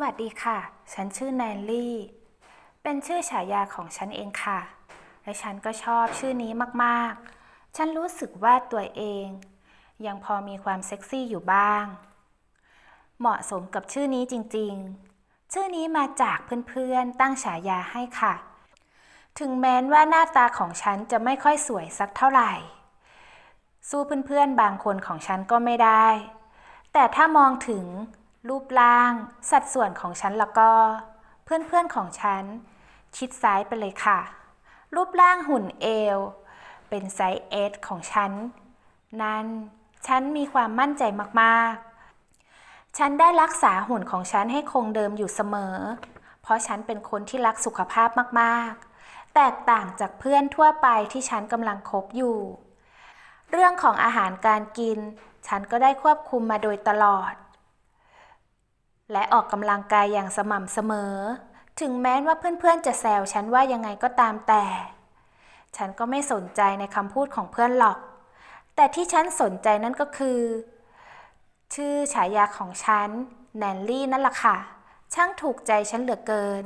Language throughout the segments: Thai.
วัสดีค่ะ ฉันชื่อแนนลี่ เป็นชื่อฉายาของฉันเองค่ะ และฉันก็ชอบชื่อนี้มากๆ ฉันรู้สึกว่าตัวเอง ยังพอมีความเซ็กซี่อยู่บ้าง เหมาะสมกับชื่อนี้จริงๆ ชื่อนี้มาจากเพื่อนๆ ตั้งฉายาให้ค่ะ ถึงแม้ว่าหน้าตาของฉันจะไม่ค่อยสวยสักเท่าไหร่ สู้เพื่อนๆ บางคนของฉันก็ไม่ได้ แต่ถ้ามองถึง รูปร่าง สัดส่วนของฉันแล้วก็ เพื่อนๆของฉัน ชิดซ้ายไปเลยค่ะ รูปร่างหุ่นเอว เป็นไซส์เอสของฉัน นั้นฉันมีความมั่นใจมากๆ ฉันได้รักษาหุ่นของฉันให้คงเดิมอยู่เสมอ เพราะฉันเป็นคนที่รักสุขภาพมากๆ แตกต่างจากเพื่อนทั่วไปที่ฉันกำลังคบอยู่ เรื่องของอาหารการกิน ฉันก็ได้ควบคุมมาโดยตลอด และออกกำลังกายอย่างสม่ำเสมอ ถึงแม้ว่าเพื่อนๆจะแซวฉันว่ายังไงก็ตามแต่ ฉันก็ไม่สนใจในคำพูดของเพื่อนหรอก แต่ที่ฉันสนใจนั่นก็คือ ชื่อฉายาของฉันแนนลี่นั่นแหละค่ะ ช่างถูกใจฉันเหลือเกิน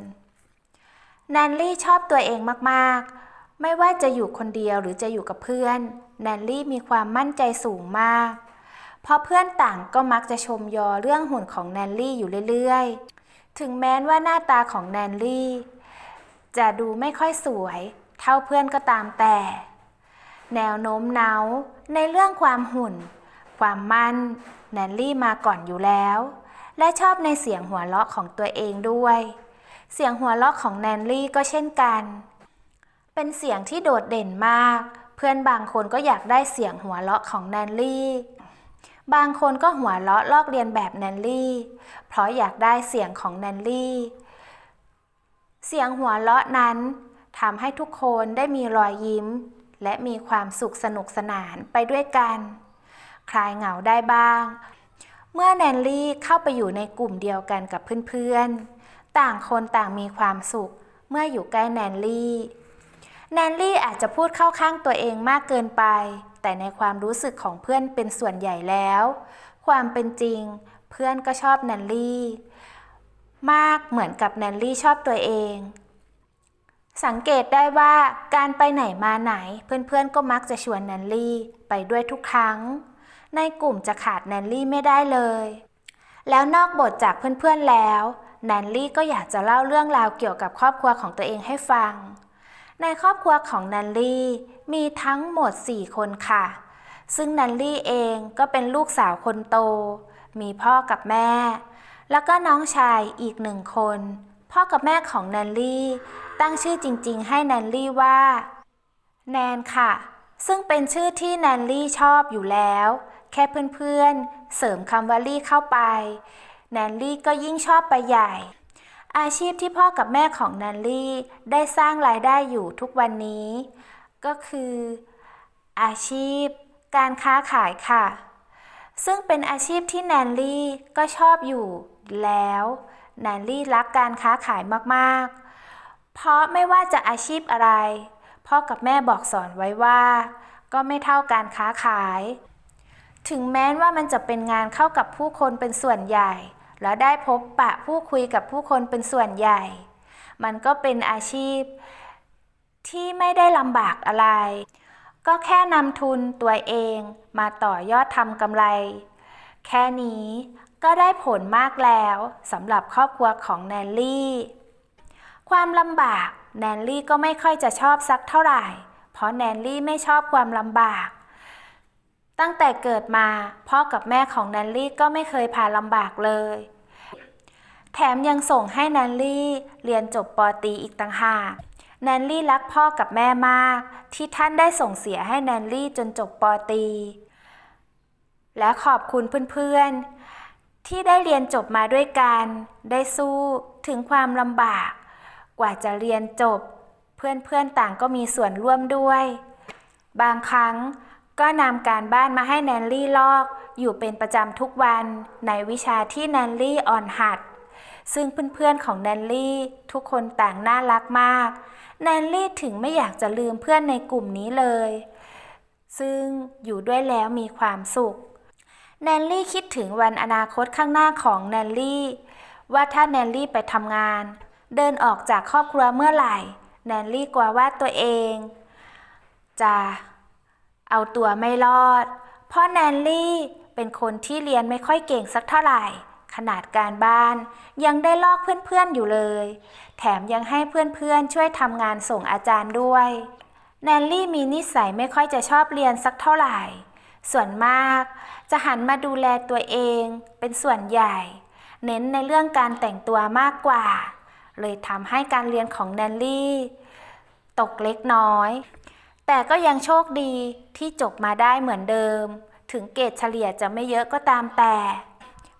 แนนลี่ชอบตัวเองมากๆ ไม่ว่าจะอยู่คนเดียวหรือจะอยู่กับเพื่อน แนนลี่มีความมั่นใจสูงมาก เพราะเพื่อนต่างก็มักจะชมยอเรื่องหุ่นของแนนลี่อยู่เรื่อยๆ ถึงแม้ว่าหน้าตาของแนนลี่ จะดูไม่ค่อยสวย เท่าเพื่อนก็ตามแต่ แนวโน้มเน้าในเรื่องความหุ่น ความมั่น แนนลี่มาก่อนอยู่แล้ว และชอบในเสียงหัวเราะของตัวเองด้วย เสียงหัวเราะของแนนลี่ก็เช่นกัน เป็นเสียงที่โดดเด่นมาก เพื่อนบางคนก็อยากได้เสียงหัวเราะของแนนลี่ บางคนก็หัวเราะลอกเรียนแบบแนนลี่ เพราะอยากได้เสียงของแนนลี่ เสียงหัวเราะนั้นทำให้ทุกคนได้มีรอยยิ้ม และมีความสุขสนุกสนานไปด้วยกัน คลายเหงาได้บ้าง เมื่อแนนลี่เข้าไปอยู่ในกลุ่มเดียวกันกับเพื่อนๆ ต่างคนต่างมีความสุขเมื่ออยู่ใกล้แนนลี่ แนนลี่อาจจะพูดเข้าข้างตัวเองมากเกินไป แต่ในความรู้สึกของเพื่อนเป็นส่วนใหญ่แล้ว ความเป็นจริง เพื่อนก็ชอบแนนลี่ มากเหมือนกับแนนลี่ชอบตัวเอง สังเกตได้ว่าการไปไหนมาไหน เพื่อนๆก็มักจะชวนแนนลี่ไปด้วยทุกครั้ง ในกลุ่มจะขาดแนนลี่ไม่ได้เลย แล้วนอกบทจากเพื่อนๆแล้วแนนลี่ก็อยากจะเล่าเรื่องราวเกี่ยวกับครอบครัวของตัวเองให้ฟัง ในครอบครัวของแนนลี่ มีทั้งหมด 4 คนค่ะ ซึ่งแนนลี่เองก็เป็นลูกสาวคนโต มีพ่อกับแม่ แล้วก็น้องชายอีกหนึ่งคน พ่อกับแม่ของแนนลี่ ตั้งชื่อจริง ๆ ให้แนนลี่ว่า แนนค่ะ ซึ่งเป็นชื่อที่แนนลี่ชอบอยู่แล้ว แค่เพื่อนๆเสริมคำว่าลี่เข้าไป แนนลี่ก็ยิ่งชอบไปใหญ่ อาชีพที่พ่อกับแม่ของแนนลี่ได้สร้างรายได้อยู่ทุกวันนี้ ก็คือ อาชีพ การค้าขายค่ะ ซึ่งเป็นอาชีพที่แนนลี่ก็ชอบอยู่แล้วแนนลี่รักการค้าขายมาก ๆ เพราะไม่ว่าจะอาชีพอะไร พ่อกับแม่บอกสอนไว้ว่า ก็ไม่เท่าการค้าขาย ถึงแม้ว่ามันจะเป็นงานเข้ากับผู้คนเป็นส่วนใหญ่ แล้วได้พบปะผู้คุยกับผู้คนเป็นส่วนใหญ่ มันก็เป็นอาชีพที่ไม่ได้ลำบากอะไร ก็แค่นำทุนตัวเองมาต่อยอดทำกำไร แค่นี้ก็ได้ผลมากแล้วสำหรับครอบครัวของแนนลี่ ความลำบากแนนลี่ก็ไม่ค่อยจะชอบสักเท่าไหร่ เพราะแนนลี่ไม่ชอบความลำบาก ตั้งแต่เกิดมาพ่อกับแม่ของแนนลี่ก็ไม่เคยพาลำบากเลย แถมยังส่งให้แนนลี่เรียนจบปอตีอีกต่างหากแนนลี่รักพ่อกับแม่มาก ที่ท่านได้ส่งเสียให้แนนลี่จนจบปอตี และขอบคุณเพื่อนๆ ที่ได้เรียนจบมาด้วยกัน ได้สู้ถึงความลำบาก กว่าจะเรียนจบ เพื่อนๆต่างก็มีส่วนร่วมด้วย บางครั้ง ก็นำการบ้านมาให้แนนลี่ลอก อยู่เป็นประจำทุกวันในวิชาที่แนนลี่อ่อนหัด ซึ่งเพื่อนๆของแนนลี่ทุกคนต่างน่ารักมาก แนนลี่ถึงไม่อยากจะลืมเพื่อนในกลุ่มนี้เลย ซึ่งอยู่ด้วยแล้วมีความสุข แนนลี่คิดถึงวันอนาคตข้างหน้าของแนนลี่ ว่าถ้าแนนลี่ไปทำงาน เดินออกจากครอบครัวเมื่อไหร่ แนนลี่กลัวว่าตัวเอง จะ เอาตัวไม่รอด เพราะแนนลี่เป็นคนที่เรียนไม่ค่อยเก่งสักเท่าไหร่ ขนาดการบ้าน ยังได้ลอกเพื่อนๆอยู่เลย แถมยังให้เพื่อนๆช่วยทำงานส่งอาจารย์ด้วย แนนลี่มีนิสัยไม่ค่อยจะชอบเรียนสักเท่าไหร่ ส่วนมากจะหันมาดูแลตัวเองเป็นส่วนใหญ่ เน้นในเรื่องการแต่งตัวมากกว่า เลยทำให้การเรียนของแนนลี่ ตกเล็กน้อย แต่ก็ยังโชคดีที่จบมาได้เหมือนเดิม ถึงเกรดเฉลี่ยจะไม่เยอะก็ตามแต่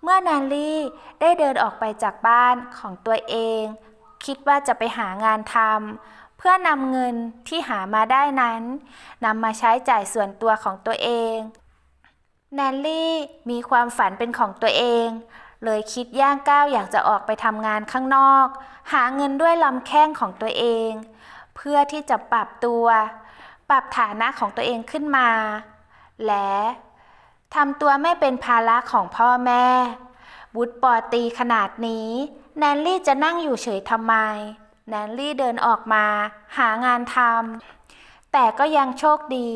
เมื่อแนนลี่ได้เดินออกไปจากบ้านของตัวเอง คิดว่าจะไปหางานทำเพื่อนำเงินที่หามาได้นั้นนำมาใช้จ่ายส่วนตัวของตัวเอง แนนลี่มีความฝันเป็นของตัวเอง เลยคิดย่างก้าวอยากจะออกไปทำงานข้างนอก หาเงินด้วยลำแข้งของตัวเอง เพื่อที่จะปรับตัว ปรับฐานะของตัวเองขึ้นมา และทำตัวไม่เป็นภาระของพ่อแม่บุตรปอตีขนาดนี้ แนนลี่จะนั่งอยู่เฉยทำไม แนนลี่เดินออกมา หางานทำแต่ก็ยังโชคดี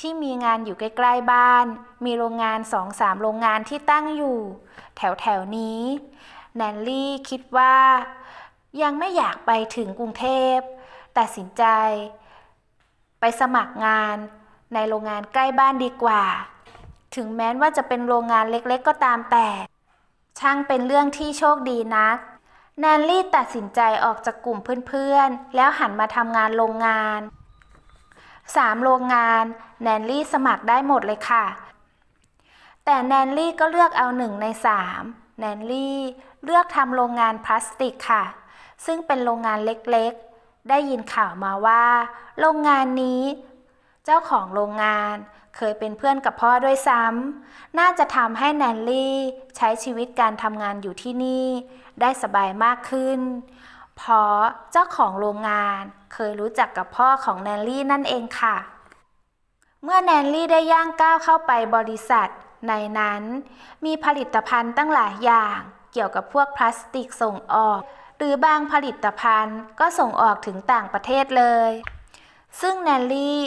ที่มีงานอยู่ใกล้ๆบ้าน มีโรงงานสองสามโรงงานที่ตั้งอยู่ แถวๆนี้ แนนลี่คิดว่า ยังไม่อยากไปถึงกรุงเทพตัดสินใจ ไปสมัครงานในโรงงานใกล้บ้านดีกว่า ถึงแม้ว่าจะเป็นโรงงานเล็กๆก็ตามแต่ ช่างเป็นเรื่องที่โชคดีนัก แนนลี่ตัดสินใจออกจากกลุ่มเพื่อนๆ แล้วหันมาทำงานโรงงานสามโรงงาน แนนลี่สมัครได้หมดเลยค่ะ แต่แนนลี่ก็เลือกเอาหนึ่งในสามแนนลี่เลือกทำโรงงานพลาสติกค่ะ ซึ่งเป็นโรงงานเล็กๆ ได้ยินข่าวมาว่า โรงงานนี้ เจ้าของโรงงานเคยเป็นเพื่อนกับพ่อด้วยซ้ำ น่าจะทำให้แนนลี่ใช้ชีวิตการทำงานอยู่ที่นี่ ได้สบายมากขึ้น เพราะเจ้าของโรงงานเคยรู้จักกับพ่อของแนนลี่นั่นเองค่ะ เมื่อแนนลี่ได้ย่างก้าวเข้าไปบริษัท ในนั้นมีผลิตภัณฑ์ตั้งหลายอย่างเกี่ยวกับพวกพลาสติกส่งออก หรือบางผลิตภัณฑ์ก็ส่งออกถึงต่างประเทศเลย ซึ่งแนนลี่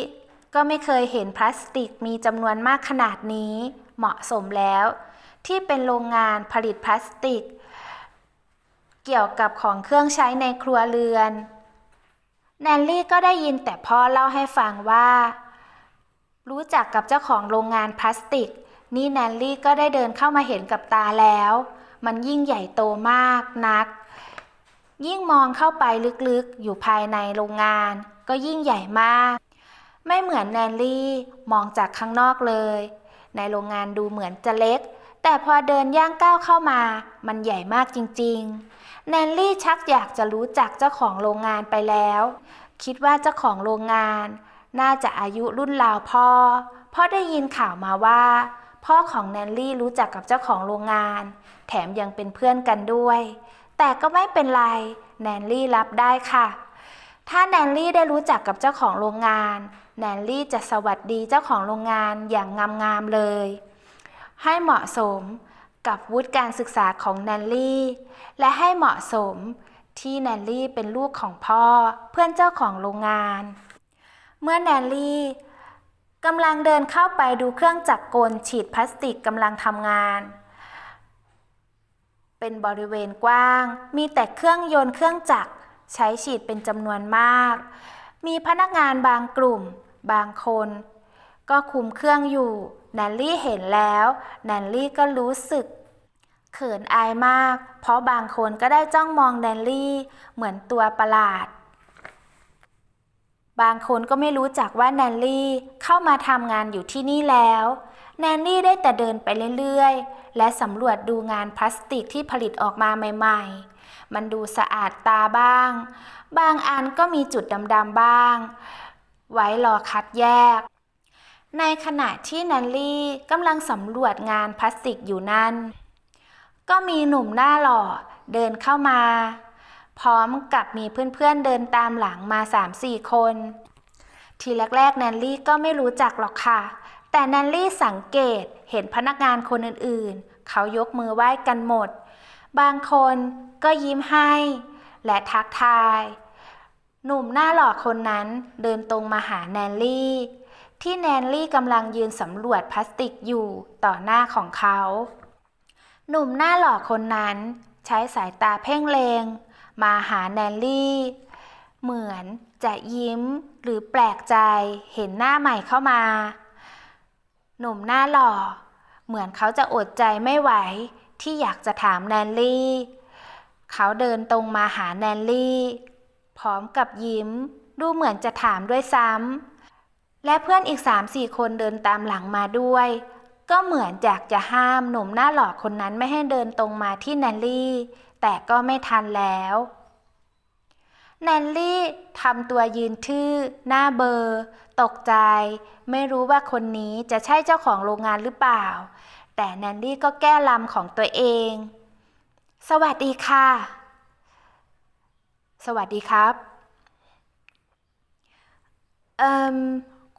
ก็ไม่เคยเห็นพลาสติกมีจำนวนมากขนาดนี้เหมาะสมแล้ว ที่เป็นโรงงานผลิตพลาสติก เกี่ยวกับของเครื่องใช้ในครัวเรือน แนนลี่ก็ได้ยินแต่พ่อเล่าให้ฟังว่า รู้จักกับเจ้าของโรงงานพลาสติก นี่แนนลี่ก็ได้เดินเข้ามาเห็นกับตาแล้ว มันยิ่งใหญ่โตมากนัก ยิ่งมองเข้าไปลึกๆอยู่ภายในโรงงาน ก็ยิ่งใหญ่มาก ไม่เหมือนแนนลี่มองจากข้างนอกเลย ในโรงงานดูเหมือนจะเล็ก แต่พอเดินย่างก้าวเข้ามา มันใหญ่มากจริง ๆ แนนลี่ชักอยากจะรู้จักเจ้าของโรงงานไปแล้ว คิดว่าเจ้าของโรงงาน น่าจะอายุรุ่นราวพ่อ เพราะได้ยินข่าวมาว่า พ่อของแนนลี่รู้จักกับเจ้าของโรงงาน แถมยังเป็นเพื่อนกันด้วย แต่ก็ไม่เป็นไร แนนลี่รับได้ค่ะ ถ้าแนนลี่ได้รู้จักกับเจ้าของโรงงาน แนนลี่จะสวัสดีเจ้าของโรงงานอย่างงามๆเลย ให้เหมาะสมกับวุฒิการศึกษาของแนนลี่ และให้เหมาะสมที่แนนลี่เป็นลูกของพ่อเพื่อนเจ้าของโรงงาน เมื่อแนนลี่กำลังเดินเข้าไปดูเครื่องจักรกลฉีดพลาสติกกำลังทำงาน เป็นบริเวณกว้าง มีแต่เครื่องยนต์เครื่องจักร ใช้ฉีดเป็นจำนวนมาก มีพนักงานบางกลุ่ม บางคน ก็คุมเครื่องอยู่ แนนลี่เห็นแล้ว แนนลี่ก็รู้สึก เขินอายมาก เพราะบางคนก็ได้จ้องมองแนนลี่ เหมือนตัวประหลาด บางคนก็ไม่รู้จักว่าแนนลี่เข้ามาทำงานอยู่ที่นี่แล้ว แนนลี่ได้แต่เดินไปเรื่อยๆ และสำรวจดูงานพลาสติกที่ผลิตออกมาใหม่ ๆ มันดูสะอาดตาบ้าง บางอันก็มีจุดดำๆบ้าง ไว้รอคัดแยก ในขณะที่แนนลี่กำลังสำรวจงานพลาสติกอยู่นั่นก็มีหนุ่มหน้าหล่อเดินเข้ามา พร้อมกับมีเพื่อนๆเดินตามหลังมา3-4 คน ทีแรกๆแนนลี่ก็ไม่รู้จักหรอกค่ะแต่แนนลี่สังเกตเห็นพนักงานคนอื่นๆ เขายกมือไหว้กันหมด บางคนก็ยิ้มให้ และทักทาย หนุ่มหน้าหล่อคนนั้นเดินตรงมาหาแนนลี่ ที่แนนลี่กำลังยืนสำรวจพลาสติกอยู่ต่อหน้าของเขา หนุ่มหน้าหล่อคนนั้นใช้สายตาเพ่งเลง มาหาแนนลี่ เหมือนจะยิ้มหรือแปลกใจเห็นหน้าใหม่เข้ามา หนุ่มหน้าหล่อ เหมือนเขาจะอดใจไม่ไหว ที่อยากจะถามแนนลี่ เขาเดินตรงมาหาแนนลี่ พร้อมกับยิ้ม ดูเหมือนจะถามด้วยซ้ำ และเพื่อนอีกสามสี่คนเดินตามหลังมาด้วย ก็เหมือนอยากจะห้ามหนุ่มหน้าหล่อคนนั้นไม่ให้เดินตรงมาที่แนนลี่ แต่ก็ไม่ทันแล้วแนนลี่ทำตัวยืนทื่อ หน้าเบอร์ ตกใจ ไม่รู้ว่าคนนี้จะใช่เจ้าของโรงงานหรือเปล่า แต่แนนลี่ก็แก้ลำของตัวเอง สวัสดีค่ะ สวัสดีครับ เอ่ม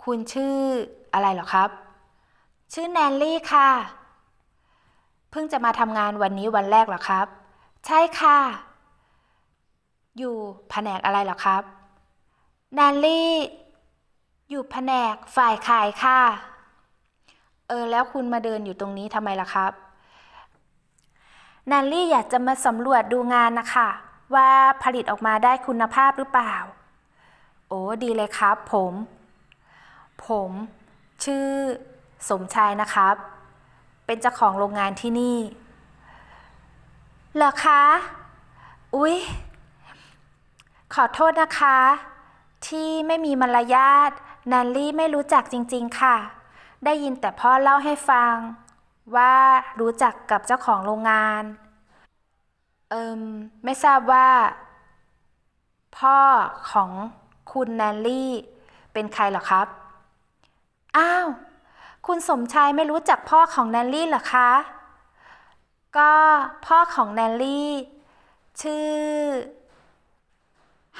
คุณชื่ออะไรหรอครับ ชื่อแนนลี่ค่ะ เพิ่งจะมาทำงานวันนี้วันแรกหรอครับ ใช่ค่ะ อยู่แผนกอะไรหรอครับ แนนลี่ อยู่แผนกฝ่ายขายค่ะ เออแล้วคุณมาเดินอยู่ตรงนี้ทำไมล่ะครับแนนลี่อยากจะมาสำรวจดูงานนะคะ ว่าผลิตออกมาได้คุณภาพหรือเปล่า โอ้ดีเลยครับ ผม ผม ชื่อ สมชายนะครับ เป็นเจ้าของโรงงานที่นี่ เหรอคะ อุ๊ย ขอโทษนะคะ ที่ไม่มีมารยาทแนนลี่ไม่รู้จักจริง ๆ ค่ะ ได้ยินแต่พ่อเล่าให้ฟัง ว่ารู้จักกับเจ้าของโรงงาน เอิมไม่ทราบว่า พ่อของคุณแนนลี่ เป็นใครหรอครับ อ้าว คุณสมชายไม่รู้จักพ่อของแนนลี่หรอคะ ก็พ่อของแนนลี่ ชื่อ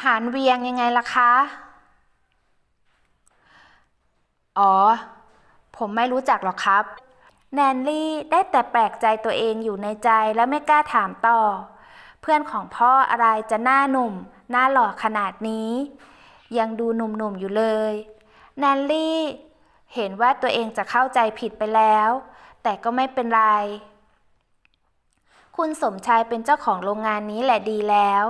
หานเวียงยังไงล่ะคะ อ๋อ ผมไม่รู้จักหรอกครับ แนนลี่ได้แต่แปลกใจตัวเองอยู่ในใจและไม่กล้าถามต่อ เพื่อนของพ่ออะไรจะหน้าหนุ่ม หน้าหล่อขนาดนี้ ยังดูหนุ่มๆอยู่เลย แนนลี่เห็นว่าตัวเองจะเข้าใจผิดไปแล้ว แต่ก็ไม่เป็นไร คุณสมชายเป็นเจ้าของโรงงานนี้แหละดีแล้ว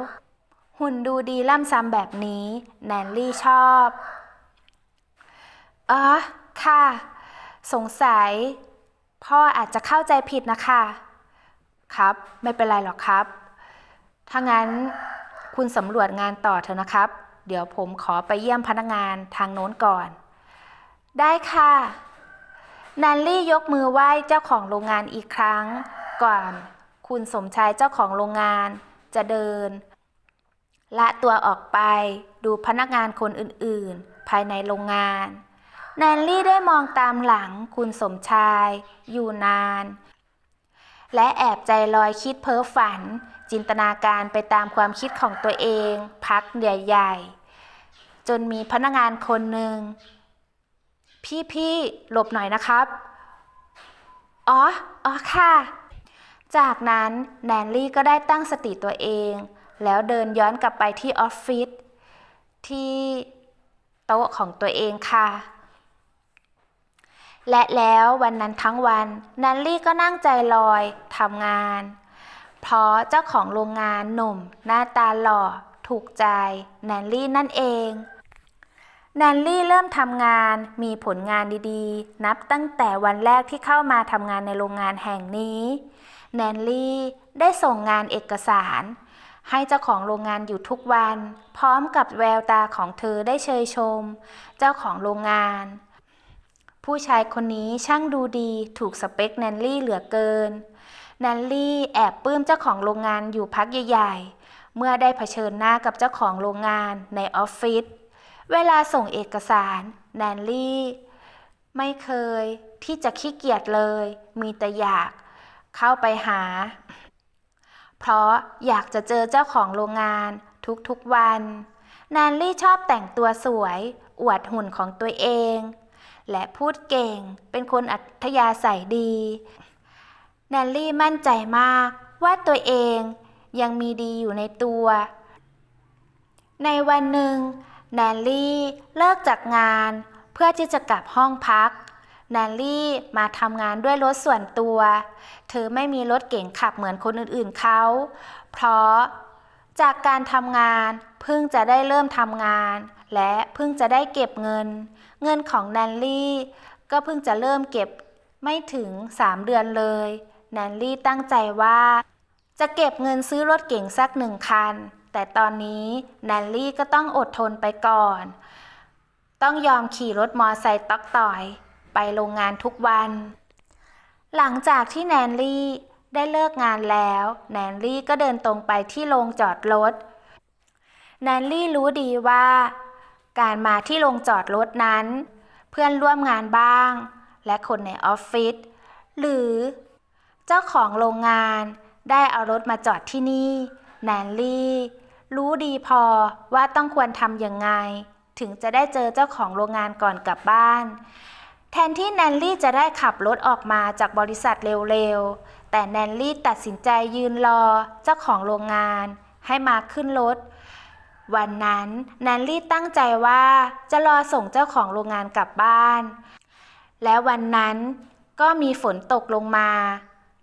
หุ่นดูดีล่ำซ้ำแบบนี้ แนนลี่ชอบอ๋อค่ะ สงสัย พ่ออาจจะเข้าใจผิดนะคะ ครับ ไม่เป็นไรหรอกครับ ถ้างั้นคุณสำรวจงานต่อเถอะนะครับ เดี๋ยวผมขอไปเยี่ยมพนักงานทางโน้นก่อน ได้ค่ะแนนลี่ยกมือไหว้เจ้าของโรงงานอีกครั้ง ก่อน คุณสมชายเจ้าของโรงงานจะเดินละตัวออกไปดูพนักงานคนอื่นๆ ภายในโรงงาน แนนลี่ได้มองตามหลังคุณสมชาย อยู่นาน และแอบใจลอยคิดเพ้อฝัน จินตนาการไปตามความคิดของตัวเอง พักใหญ่ๆ จนมีพนักงานคนหนึ่ง พี่ๆหลบหน่อยนะครับ อ๋อ อ๋อค่ะ จากนั้นแนนลี่ก็ได้ตั้งสติตัวเอง แล้วเดินย้อนกลับไปที่ออฟฟิศที่โต๊ะของตัวเองค่ะ และแล้ววันนั้นทั้งวันแนนลี่ก็นั่งใจลอยทำงาน เพราะเจ้าของโรงงานหนุ่ม หน้าตาหล่อ ถูกใจแนนลี่นั่นเองแนนลี่เริ่มทำงานมีผลงานดีๆ นับตั้งแต่วันแรกที่เข้ามาทำงานในโรงงานแห่งนี้แนนลี่ได้ส่งงานเอกสาร ให้เจ้าของโรงงานอยู่ทุกวัน พร้อมกับแววตาของเธอได้เชยชม เจ้าของโรงงาน ผู้ชายคนนี้ช่างดูดีถูกสเปคแนนลี่เหลือเกิน แนนลี่แอบปลื้มเจ้าของโรงงานอยู่พักใหญ่ๆ เมื่อได้เผชิญหน้ากับเจ้าของโรงงานในออฟฟิศ เวลาส่งเอกสาร แนนลี่ ไม่เคยที่จะขี้เกียจเลย มีแต่อยากเข้าไปหา เพราะอยากจะเจอเจ้าของโรงงานทุกๆวัน แนนลี่ชอบแต่งตัวสวย อวดหุ่นของตัวเอง และพูดเก่ง เป็นคนอัธยาศัยดี แนนลี่มั่นใจมากว่าตัวเองยังมีดีอยู่ในตัว ในวันหนึ่ง แนนลี่เลิกจากงานเพื่อที่จะกลับห้องพัก แนนลี่มาทำงานด้วยรถส่วนตัว เธอไม่มีรถเก๋งขับเหมือนคนอื่นๆเขา เพราะจากการทำงานเพิ่งจะได้เริ่มทำงาน และเพิ่งจะได้เก็บเงิน เงินของแนนลี่ก็เพิ่งจะเริ่มเก็บไม่ถึง 3 เดือนเลย แนนลี่ตั้งใจว่า จะเก็บเงินซื้อรถเก๋งสักหนึ่งคัน แต่ตอนนี้แนนลี่ก็ต้องอดทนไปก่อน ต้องยอมขี่รถมอไซค์ตอกต่อย ไปโรงงานทุกวัน หลังจากที่แนนลี่ได้เลิกงานแล้ว แนนลี่ก็เดินตรงไปที่โรงจอดรถ แนนลี่รู้ดีว่า การมาที่โรงจอดรถนั้น เพื่อนร่วมงานบ้าง และคนในออฟฟิศหรือ เจ้าของโรงงานได้เอารถมาจอดที่นี่ แนนลี่ รู้ดีพอว่าต้องควรทำยังไง ถึงจะได้เจอเจ้าของโรงงานก่อนกลับบ้าน แทนที่แนนลี่จะได้ขับรถออกมาจากบริษัทเร็วๆ แต่แนนลี่ตัดสินใจยืนรอเจ้าของโรงงาน ให้มาขึ้นรถ วันนั้นแนนลี่ตั้งใจว่าจะรอส่งเจ้าของโรงงานกลับบ้าน และวันนั้นก็มีฝนตกลงมา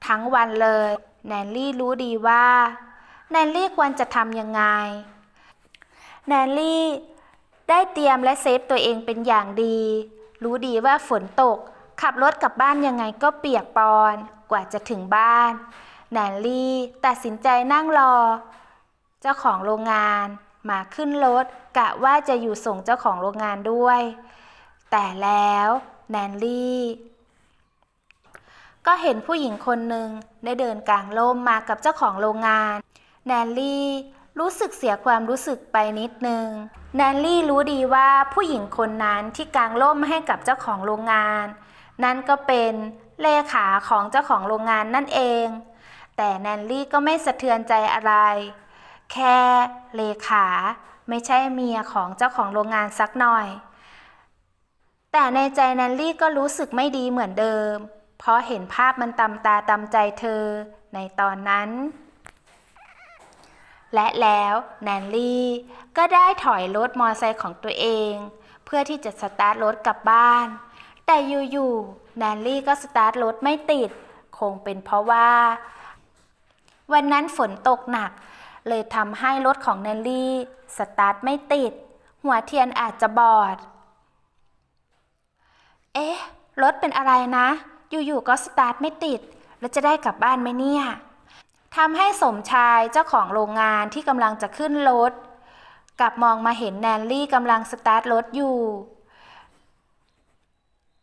ทั้งวันเลยแนนลี่รู้ดีว่าแนนลี่ควรจะทำยังไงแนนลี่ได้เตรียมและเซฟตัวเองเป็นอย่างดี รู้ดีว่าฝนตก ขับรถกลับบ้านยังไงก็เปียกปอนกว่าจะถึงบ้านแนนลี่ตัดสินใจนั่งรอ เจ้าของโรงงาน มาขึ้นรถกะว่าจะอยู่ส่งเจ้าของโรงงานด้วย แต่แล้วแนนลี่ก็เห็นผู้หญิงคนหนึ่งได้เดินกลางร่มมากับเจ้าของโรงงาน แนนลี่รู้สึกเสียความรู้สึกไปนิดนึง แนนลี่รู้ดีว่าผู้หญิงคนนั้นที่กลางร่มให้กับเจ้าของโรงงาน นั่นก็เป็นเลขาของเจ้าของโรงงานนั่นเอง แต่แนนลี่ก็ไม่สะเทือนใจอะไร แค่เลขา ไม่ใช่เมียของเจ้าของโรงงานสักหน่อย แต่ในใจแนนลี่ก็รู้สึกไม่ดีเหมือนเดิม เพราะเห็นภาพมันตำตาตำใจเธอในตอนนั้น และแล้วแนนลี่ก็ได้ถอยรถมอไซค์ของตัวเอง เพื่อที่จะสตาร์ทรถกลับบ้าน แต่อยู่ๆแนนลี่ก็สตาร์ทรถไม่ติด คงเป็นเพราะว่า วันนั้นฝนตกหนัก เลยทำให้รถของแนนลี่สตาร์ทไม่ติด หัวเทียนอาจจะบอด เอ๊ะ รถเป็นอะไรนะ อยู่ๆก็สตาร์ทไม่ติด แล้วจะได้กลับบ้านไหมเนี่ยทำให้สมชายเจ้าของโรงงานที่กำลังจะขึ้นรถกลับมองมาเห็นแนนลี่กำลังสตาร์ทรถอยู่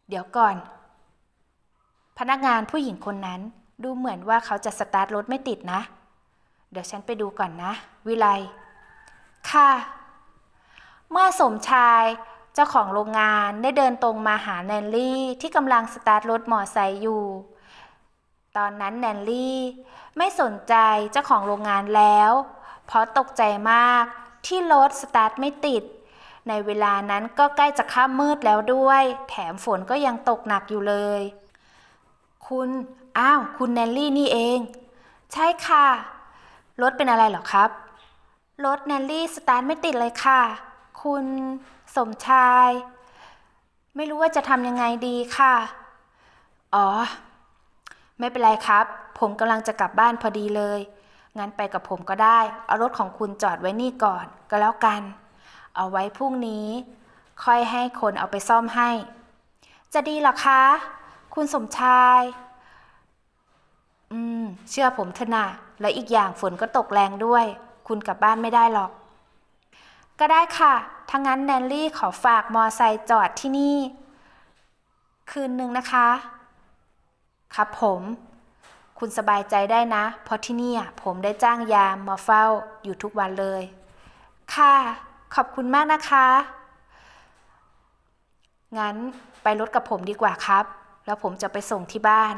เดี๋ยวก่อน พนักงานผู้หญิงคนนั้นดูเหมือนว่าเขาจะสตาร์ทรถไม่ติดนะ เดี๋ยวฉันไปดูก่อนนะ วิไล ค่ะ เมื่อสมชายเจ้าของโรงงานได้เดินตรงมาหาแนนลี่ที่กำลังสตาร์ทรถมอไซค์อยู่ ตอนนั้นแนนลี่ไม่สนใจเจ้าของโรงงานแล้ว เพราะตกใจมากที่รถสตาร์ทไม่ติด ในเวลานั้นก็ใกล้จะค่ำมืดแล้วด้วย แถมฝนก็ยังตกหนักอยู่เลย คุณ อ้าว คุณแนนลี่นี่เอง ใช่ค่ะ รถเป็นอะไรหรอครับ รถแนนลี่สตาร์ทไม่ติดเลยค่ะ คุณสมชาย ไม่รู้ว่าจะทำยังไงดีค่ะ อ๋อ ไม่เป็นไรครับ ผมกำลังจะกลับบ้านพอดีเลย งั้นไปกับผมก็ได้ เอารถของคุณจอดไว้นี่ก่อนก็แล้วกัน เอาไว้พรุ่งนี้ ค่อยให้คนเอาไปซ่อมให้ จะดีหรอคะ คุณสมชาย อืม เชื่อผมเถอะนะแล้วอีกอย่างฝนก็ตกแรงด้วย คุณกลับบ้านไม่ได้หรอก ก็ได้ค่ะถ้างั้นแนนลี่ขอฝากมอไซค์จอดที่นี่ คืนหนึ่งนะคะ ครับผม คุณสบายใจได้นะ เพราะที่นี่ผมได้จ้างยามมาเฝ้าอยู่ทุกวันเลย ค่ะ ขอบคุณมากนะคะ งั้นไปรถกับผมดีกว่าครับ แล้วผมจะไปส่งที่บ้าน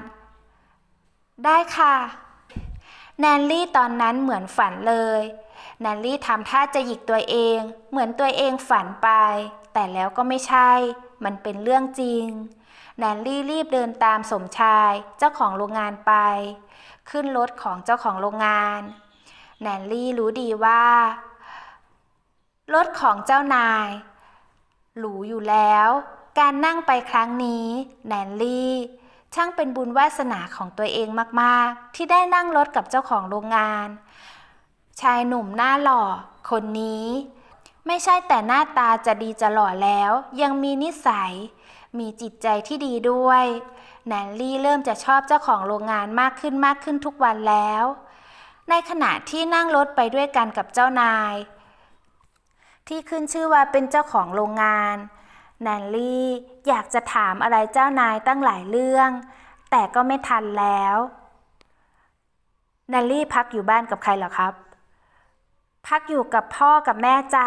ได้ค่ะ แนนลี่ตอนนั้นเหมือนฝันเลย แนนลี่ทำท่าจะหยิกตัวเอง เหมือนตัวเองฝันไป แต่แล้วก็ไม่ใช่ มันเป็นเรื่องจริง แนนลี่รีบเดินตามสมชาย เจ้าของโรงงานไป ขึ้นรถของเจ้าของโรงงาน แนนลี่รู้ดีว่า รถของเจ้านายหรูอยู่แล้ว การนั่งไปครั้งนี้ แนนลี่ ช่างเป็นบุญวาสนาของตัวเองมากๆ ที่ได้นั่งรถกับเจ้าของโรงงาน ชายหนุ่มหน้าหล่อ คนนี้ ไม่ใช่แต่หน้าตาจะดีจะหล่อแล้ว ยังมีนิสัย มีจิตใจที่ดีด้วยแนนลี่เริ่มจะชอบเจ้าของโรงงานมากขึ้นมากขึ้นทุกวันแล้ว ในขณะที่นั่งรถไปด้วยกันกับเจ้านาย ที่ขึ้นชื่อว่าเป็นเจ้าของโรงงาน แนนลี่อยากจะถามอะไรเจ้านายตั้งหลายเรื่อง แต่ก็ไม่ทันแล้วแนนลี่พักอยู่บ้านกับใครเหรอครับ พักอยู่กับพ่อกับแม่จ้ะ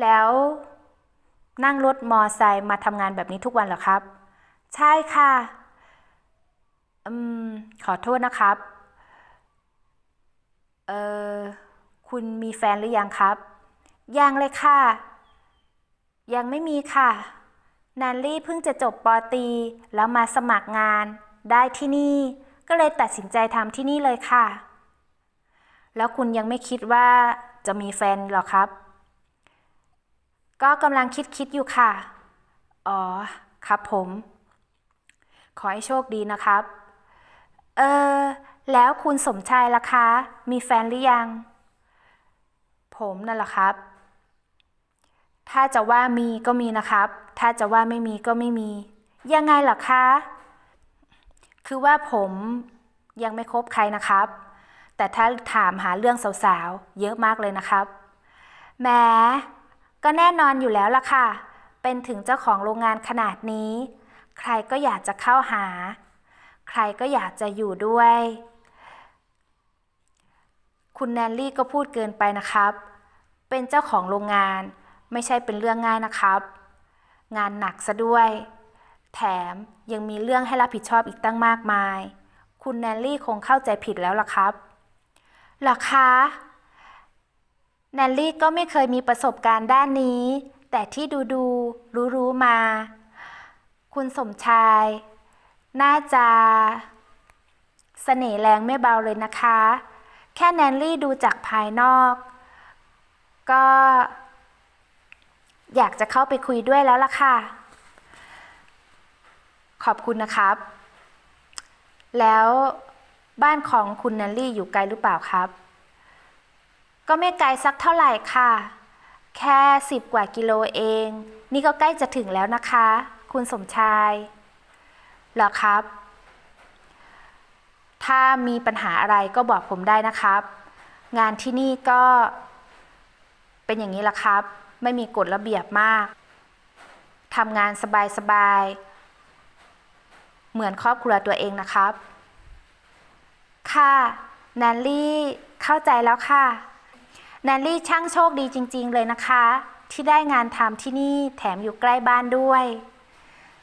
แล้วนั่งรถมอไซค์มาทำงานแบบนี้ทุกวันเหรอครับ ใช่ค่ะอืมขอโทษนะครับ เออคุณมีแฟนหรือยังครับ ยังเลยค่ะ ยังไม่มีค่ะ แนนลี่เพิ่งจะจบปอตี แล้วมาสมัครงาน ได้ที่นี่ ก็เลยตัดสินใจทำที่นี่เลยค่ะ แล้วคุณยังไม่คิดว่าจะมีแฟนหรอครับ ก็กำลังคิดคิดอยู่ค่ะ อ๋อ ครับผม ขอให้โชคดีนะครับ เออ แล้วคุณสมชายล่ะคะ มีแฟนหรือยัง ผมนั่นแหละครับ ถ้าจะว่ามีก็มีนะครับ ถ้าจะว่าไม่มีก็ไม่มี ยังไงล่ะคะ คือว่าผมยังไม่คบใครนะครับ แต่ถ้าถามหาเรื่องสาวๆ เยอะมากเลยนะครับแหม้ก็แน่นอนอยู่แล้วล่ะค่ะ เป็นถึงเจ้าของโรงงานขนาดนี้ ใครก็อยากจะเข้าหา ใครก็อยากจะอยู่ด้วย คุณแนนลี่ก็พูดเกินไปนะครับ เป็นเจ้าของโรงงาน ไม่ใช่เป็นเรื่องง่ายนะครับ งานหนักซะด้วย แถมยังมีเรื่องให้รับผิดชอบอีกตั้งมากมาย คุณแนนลี่คงเข้าใจผิดแล้วล่ะครับหรอคะแนนลี่ก็ไม่เคยมีประสบการณ์ด้านนี้ แต่ที่ดูดูรู้รู้ๆมา คุณสมชาย น่าจะเสน่ห์แรงไม่เบาเลยนะคะ แค่แนนลี่ดูจากภายนอก ก็ อยากจะเข้าไปคุยด้วยแล้วล่ะค่ะ ขอบคุณนะครับ แล้วบ้านของคุณแนนลี่อยู่ไกลหรือเปล่าครับ ก็ไม่ไกลสักเท่าไหร่ค่ะ แค่สิบกว่ากิโลเอง นี่ก็ใกล้จะถึงแล้วนะคะ คุณสมชายเหรอครับ ถ้ามีปัญหาอะไรก็บอกผมได้นะครับ งานที่นี่ก็เป็นอย่างนี้ละครับ ไม่มีกฎระเบียบมากทำงานสบายๆ เหมือนครอบครัวตัวเองนะครับ ค่ะแนนลี่เข้าใจแล้วค่ะแนนลี่ช่างโชคดีจริงๆเลยนะคะ ที่ได้งานทำที่นี่แถมอยู่ใกล้บ้านด้วย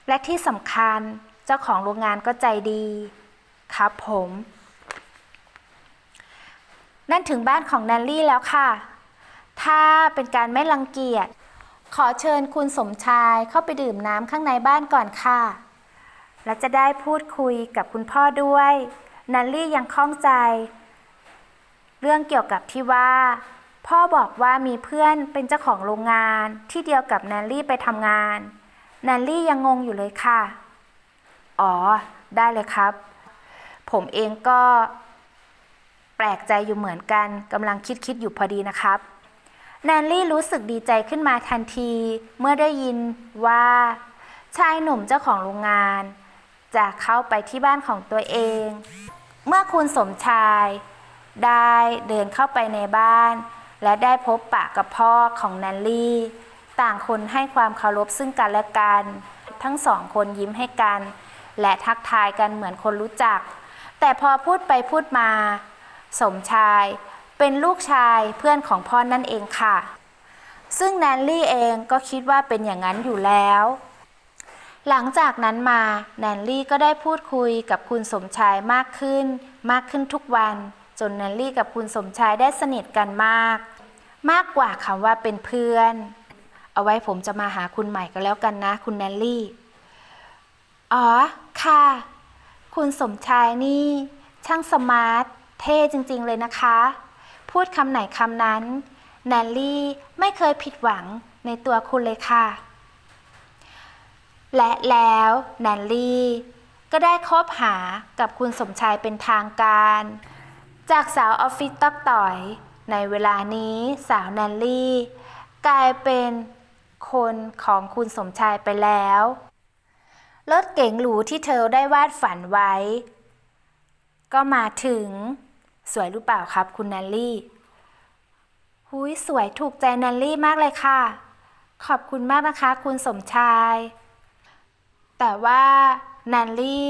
และที่สำคัญเจ้าของโรงงานก็ใจดี ครับผม นั่นถึงบ้านของแนนลี่แล้วค่ะ ถ้าเป็นการไม่รังเกียจ ขอเชิญคุณสมชายเข้าไปดื่มน้ำข้างในบ้านก่อนค่ะ และจะได้พูดคุยกับคุณพ่อด้วย นันลี่ยังคล่องใจ เรื่องเกี่ยวกับที่ว่า พ่อบอกว่ามีเพื่อนเป็นเจ้าของโรงงานที่เดียวกับแนนลี่ไปทำงานแนนลี่ยังงงอยู่เลยค่ะ อ๋อ ได้เลยครับ ผมเองก็แปลกใจอยู่เหมือนกันกำลังคิดคิดอยู่พอดีนะครับ แนนลี่รู้สึกดีใจขึ้นมาทันที เมื่อได้ยินว่า ชายหนุ่มเจ้าของโรงงาน จะเข้าไปที่บ้านของตัวเอง เมื่อคุณสมชาย ได้เดินเข้าไปในบ้าน และได้พบปะกับพ่อของแนนลี่ ต่างคนให้ความเคารพซึ่งกันและกัน ทั้งสองคนยิ้มให้กัน และทักทายกันเหมือนคนรู้จัก แต่พอพูดไปพูดมา สมชาย เป็นลูกชายเพื่อนของพ่อนั่นเองค่ะ ซึ่งแนนลี่เองก็คิดว่าเป็นอย่างนั้นอยู่แล้ว หลังจากนั้นมาแนนลี่ก็ได้พูดคุยกับคุณสมชายมากขึ้น มากขึ้นทุกวัน จนแนนลี่กับคุณสมชายได้สนิทกันมาก มากกว่าคำว่าเป็นเพื่อน เอาไว้ผมจะมาหาคุณใหม่ก็แล้วกันนะ คุณแนนลี่ อ๋อ ค่ะ คุณสมชายนี่ ช่างสมาร์ทเท่จริง ๆ เลยนะคะ พูดคำไหนคำนั้น แนลลี่ไม่เคยผิดหวังในตัวคุณเลยค่ะ และแล้วแนลลี่ก็ได้คบหากับคุณสมชายเป็นทางการ จากสาวออฟฟิศตอกต่อย ในเวลานี้สาวแนลลี่ กลายเป็นคนของคุณสมชายไปแล้ว รถเก๋งหรูที่เธอได้วาดฝันไว้ ก็มาถึง สวยหรือเปล่าครับคุณแนลลี่ หุยสวยถูกใจแนลลี่มากเลยค่ะ ขอบคุณมากนะคะคุณสมชาย แต่ว่าแนลลี่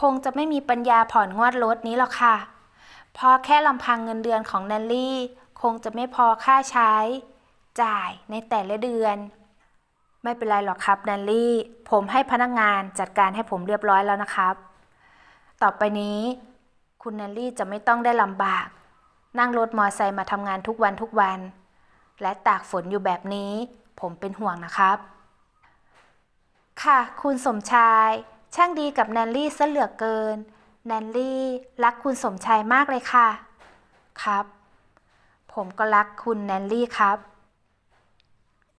คงจะไม่มีปัญญาผ่อนงวดรถนี้หรอกค่ะ เพราะแค่ลำพังเงินเดือนของแนลลี่คงจะไม่พอค่าใช้ จ่ายในแต่ละเดือน ไม่เป็นไรหรอกครับแนลลี่ ผมให้พนักงานจัดการให้ผมเรียบร้อยแล้วนะครับ ต่อไปนี้ คุณแนลลี่จะไม่ต้องได้ลำบาก นั่งรถมอไซค์มาทำงานทุกวันทุกวัน และตากฝนอยู่แบบนี้ ผมเป็นห่วงนะครับ ค่ะ คุณสมชาย ช่างดีกับแนลลี่ซะเหลือเกินแนลลี่รักคุณสมชายมากเลยค่ะ ครับ ผมก็รักคุณแนลลี่ครับ